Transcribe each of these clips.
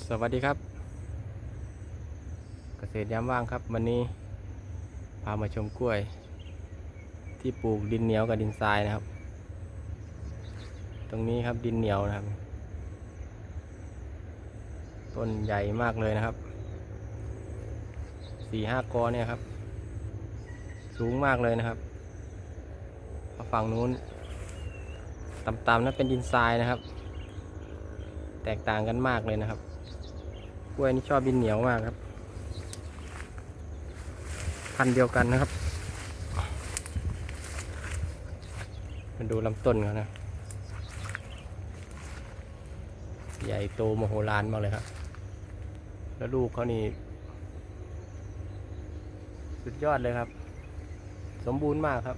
สวัสดีครับ เกษตรยามว่างครับ วันนี้พามาชมกล้วย ที่ปลูกดินเหนียวกับดินทรายนะครับ ตรงนี้ครับดินเหนียวนะครับ ต้นใหญ่มากเลยนะครับสี่ห้ากอเนี่ยครับ สูงมากเลยนะครับฝั่งนู้นต่ำๆนั้นเป็นดินทรายนะครับ แตกต่างกันมากเลยนะครับ กล้วยนี่ชอบดินเหนียวมากครับ พันเดียวกันนะครับ มาดูลำต้นเขานะ ใหญ่โตมโหฬารมากเลยครับ แล้วลูกเขานี่ สุดยอดเลยครับ สมบูรณ์มากครับ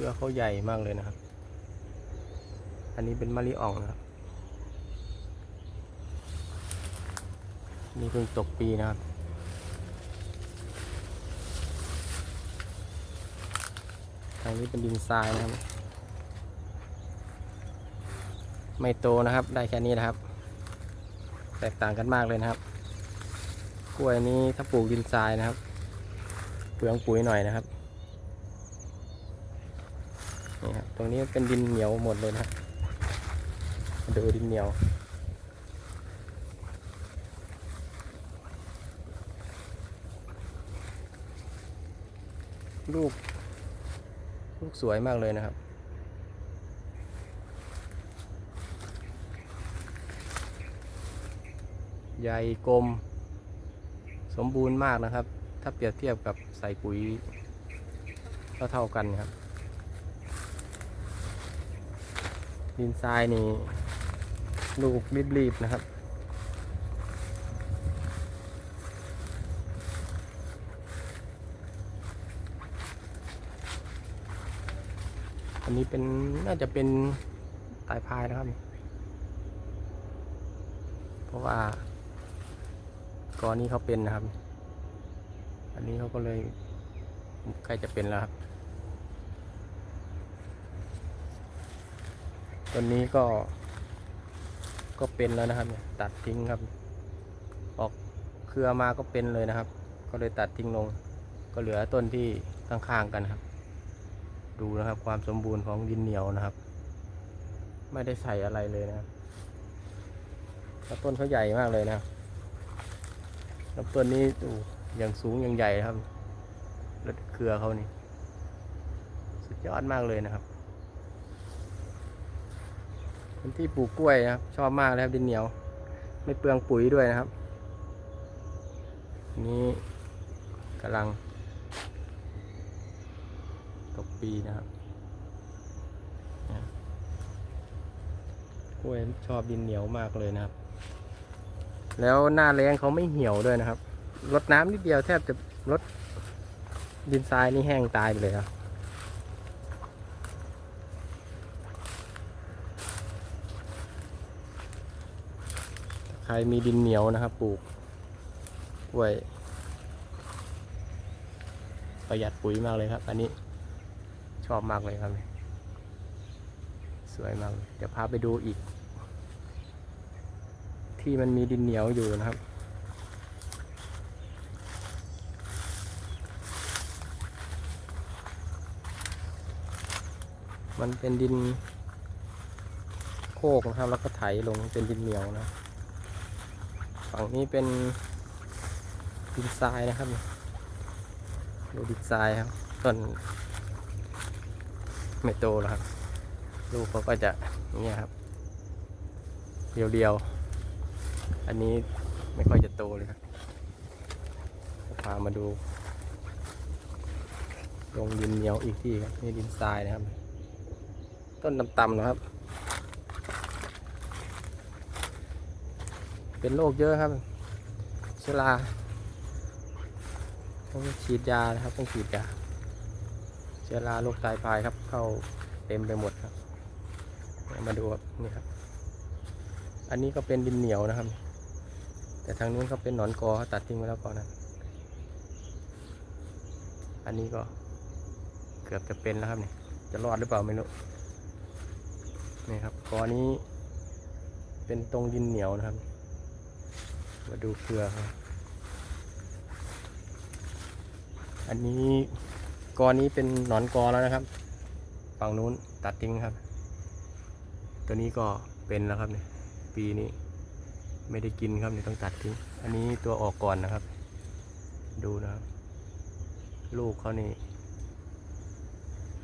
รือเขาใหญ่มากเลยนะครับ อันนี้เป็นมะลิอ่องนะครับ นี่เพิ่งตกปีนะครับ ทางนี้เป็นดินทรายนะครับ ไม่โตนะครับ ได้แค่นี้นะครับ แตกต่างกันมากเลยนะครับ กล้วยนี้ถ้าปลูกดินทรายนะครับ เปลืองปุ๋ยหน่อยนะครับ นี่ครับตรงนี้เป็นดินเหนียวหมดเลยนะดูดินเหนียวลูกลูกสวยมากเลยนะครับ ใหญ่กลม สมบูรณ์มากนะครับ ถ้าเปรียบเทียบกับใส่ปุ๋ยก็เท่ากันครับ ดินทรายนี่ลูกรีบๆนะครับ อันนี้เป็นน่าจะเป็นตายพายนะครับ เพราะว่าก่อนนี้เขาเป็นนะครับ อันนี้เขาก็เลยใกล้จะเป็นแล้วครับ ต้นนี้ก็ ก็เป็นแล้วนะครับเนี่ยตัดทิ้งครับ ออกเครือมาก็เป็นเลยนะครับ ก็เลยตัดทิ้งลง ก็เหลือต้นที่ข้างๆกันครับ ดูนะครับความสมบูรณ์ของดินเหนียวนะครับ ไม่ได้ใส่อะไรเลยนะครับแล้วต้นเขาใหญ่มากเลยนะครับแล้วต้นนี้ดูอย่างสูงอย่างใหญ่ครับแล้วเครือเขานี่ สุดยอดมากเลยนะครับ เป็นที่ปลูกกล้วยนะครับ ชอบมากเลยครับดินเหนียว ไม่เปลืองปุ๋ยด้วยนะครับ นี่กำลัง ตกปีนะครับกล้วยชอบดินเหนียวมากเลยนะครับ แล้วหน้าแรงเขาไม่เหี่ยวด้วยนะครับรดน้ำนิดเดียวแทบจะลดดินทรายนี่แห้งตายไปเลยครับ รมีดินเหนียวนะครับ ปลูกกล้วย ประหยัดปุ๋ยมากเลยครับ อันนี้ชอบมากเลยครับสวยมากเลยเดี๋ยวพาไปดูอีก ที่มันมีดินเหนียวอยู่นะครับมันเป็นดินโคกนะครับ แล้วก็ไถลงเป็นดินเหนียวนะ ฝั่งนี้เป็นดินทรายนะครับดูดินทรายครับต้นไม่โตแล้วครับลูกเขาก็จะอย่างเงี้ยครับเรียวๆ อันนี้ไม่ค่อยจะโตเลยครับพามาดูลงดินเหนียวอีกที่ครับนี่ดินทรายนะครับ ต้นต่ำๆนะครับ เป็นโรคเยอะครับเชื้อราต้องฉีดยานะครับต้องฉีดยาเชื้อราโรคไตพายครับ เข้าเต็มไปหมดครับ มาดูครับนี่ครับ อันนี้ก็เป็นดินเหนียวนะครับ แต่ทางนู้นเขาเป็นหนอนกอเขาตัดทิ้งไว้แล้วก่อนนะอันนี้ก็เกือบจะเป็นแล้วครับเนี่ยจะรอดหรือเปล่าไม่รู้นี่ครับกอนี้เป็นตรงดินเหนียวนะครับ มาดูเครือครับ อันนี้กอนี้เป็นหนอนกอแล้วนะครับ ฝั่งนู้นตัดทิ้งครับ ตัวนี้ก็เป็นแล้วครับเนี่ย ปีนี้ ไม่ได้กินครับเนี่ยต้องตัดทิ้ง อันนี้ตัวออกก่อนนะครับ ดูนะครับ ลูกเขานี่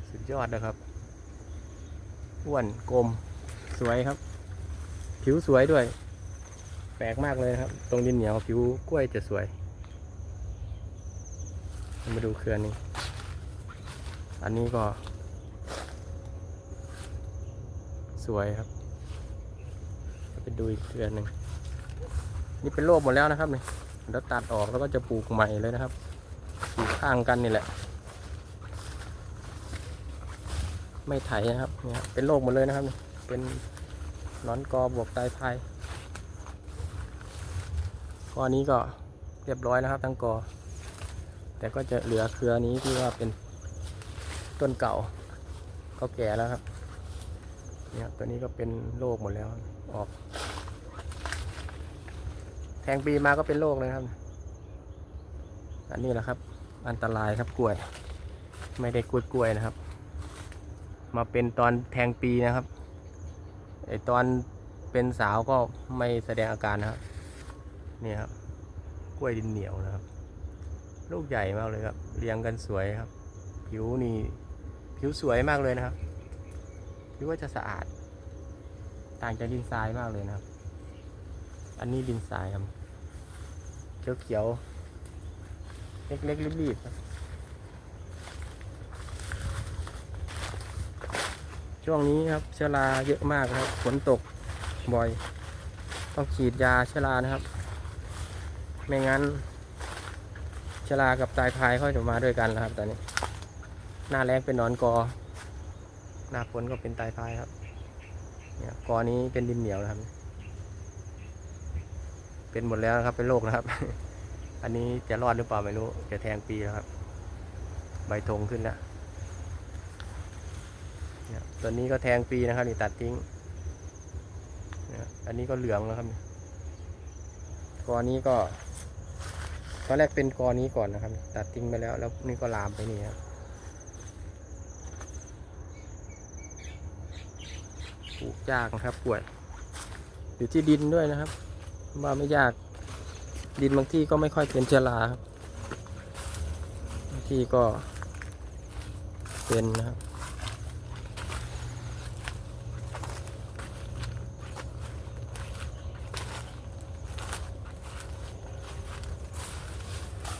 สุดยอดนะครับอ้วนกลมสวยครับ ผิวสวยด้วย แปลกมากเลยครับ ตรงดินเหนียวผิวกล้วยจะสวย มาดูเครือนี้ อันนี้ก็ สวยครับไปดูอีกเครือหนึ่งนี่เป็นโรคหมดแล้วนะครับเนี่ยแล้วตัดออกแล้วก็จะปลูกใหม่เลยนะครับปลูกข้างกันนี่แหละ ไม่ไถนะครับเนี่ยเป็นโรคหมดเลยนะครับเนี่เป็นนอนกอบวกไตพาย ก้อนนี้ก็เรียบร้อยแล้วครับทั้งกอ แต่ก็จะเหลือเครือนี้ที่ว่าเป็นต้นเก่า ก็แก่แล้วครับเนี่ยตัวนี้ก็เป็นโรคหมดแล้วออก แทงปีมาก็เป็นโรคเลยครับ อันนี้แหละครับ อันตรายครับกล้วย ไม่ได้กล้วยกล้วยนะครับ มาเป็นตอนแทงปีนะครับไอตอนเป็นสาวก็ไม่แสดงอาการนะครับ นี่ครับกล้วยดินเหนียวนะครับ ลูกใหญ่มากเลยครับ เรียงกันสวยครับ ผิวนี่ผิวสวยมากเลยนะครับผิวว่าจะสะอาด ต่างจากดินทรายมากเลยนะครับ อันนี้ดินทรายครับเขียวๆเล็กๆรีบๆครับช่วงนี้ครับเชื้อราเยอะมากครับฝนตกบ่อย ต้องฉีดยาเชื้อรานะครับ ไม่งั้นชลากับตายพายเขาจะมาด้วยกันแล้วครับตอนนี้ หน้าแรงเป็นนอนกอ หน้าฝนก็เป็นตายพายครับ เนี่ยกอนี้เป็นดินเหนียวนะครับ เป็นหมดแล้วครับเป็นโรคนะครับ อันนี้จะรอดหรือเปล่าไม่รู้ จะแทงปีแล้วครับ ใบธงขึ้นแล้วเนี่ยตัวนี้ก็แทงปีนะครับนี่ตัดทิ้งเนี่ยอันนี้ก็เหลืองแล้วครับกอนี้ก็ ตอนแรกเป็นกอนี้ก่อนนะครับ ตัดทิ้งไปแล้ว แล้วนี่ก็ลามไปนี่ครับปลูกยากนะครับกล้วยอยู่ที่ดินด้วยนะครับ ว่าไม่ยาก ดินบางที่ก็ไม่ค่อยเป็นเชื้อราครับบางที่ก็เป็นนะครับ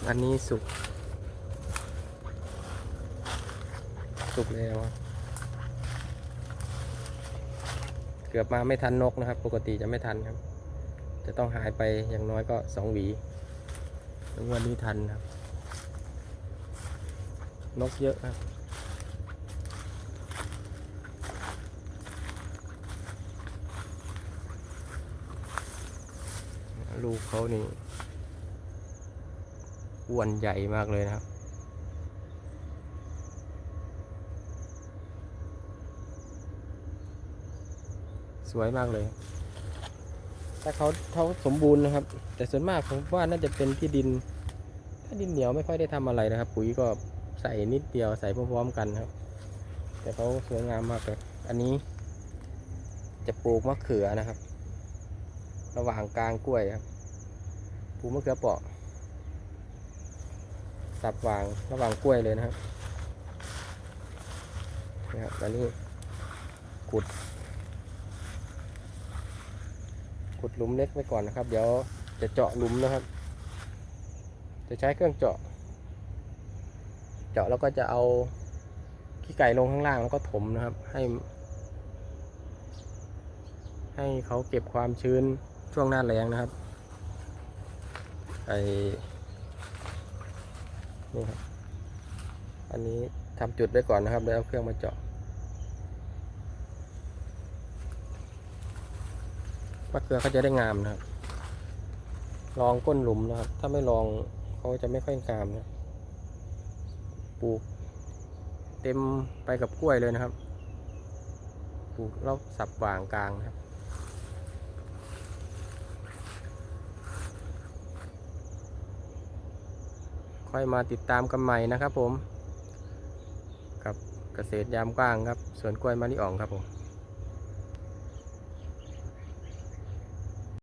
อันนี้สุก สุกแล้ว เกือบมาไม่ทันนกนะครับ ปกติจะไม่ทันครับ จะต้องหายไปอย่างน้อยก็สองหวีววันนี้ทันครับ นกเยอะครับลูกเขานี่ อ้วนใหญ่มากเลยนะครับ สวยมากเลย ถ้าเขาเขาสมบูรณ์นะครับ แต่ส่วนมากผมว่าน่าจะเป็นที่ดิน ถ้าดินเหนียวไม่ค่อยได้ทำอะไรนะครับ ปุ๋ยก็ใส่นิดเดียวใส่พร้อมๆกันครับ แต่เขาสวยงามมากเลย อันนี้ จะปลูกมะเขือนะครับ ระหว่างกลางกล้วยครับปลูกมะเขือเปาะ สับวางระหว่างกล้วยเลยนะครับนะครับอันนี้ขุดขุดหลุมเล็กไว้ก่อนนะครับ เดี๋ยวจะเจาะหลุมนะครับ จะใช้เครื่องเจาะ เจาะแล้วก็จะเอาขี้ไก่ลงข้างล่างแล้วก็ถมนะครับ ให้ ให้เขาเก็บความชื้นช่วงหน้าแล้งนะครับไอ นี่ครับ อันนี้ทำจุดไว้ก่อนนะครับแล้วเอาเครื่องมาเจาะมะเขือเขาจะได้งามนะครับ ลองก้นหลุมนะครับ ถ้าไม่ลองเขาจะไม่ค่อยงามนะปลูก เต็มไปกับกล้วยเลยนะครับ ปลูกรอบสับว่างกลางนะครับ ค่อยมาติดตามกันใหม่นะครับผม กับเกษตรยามกว้างครับสวนกล้วยมะลิอ่องครับผม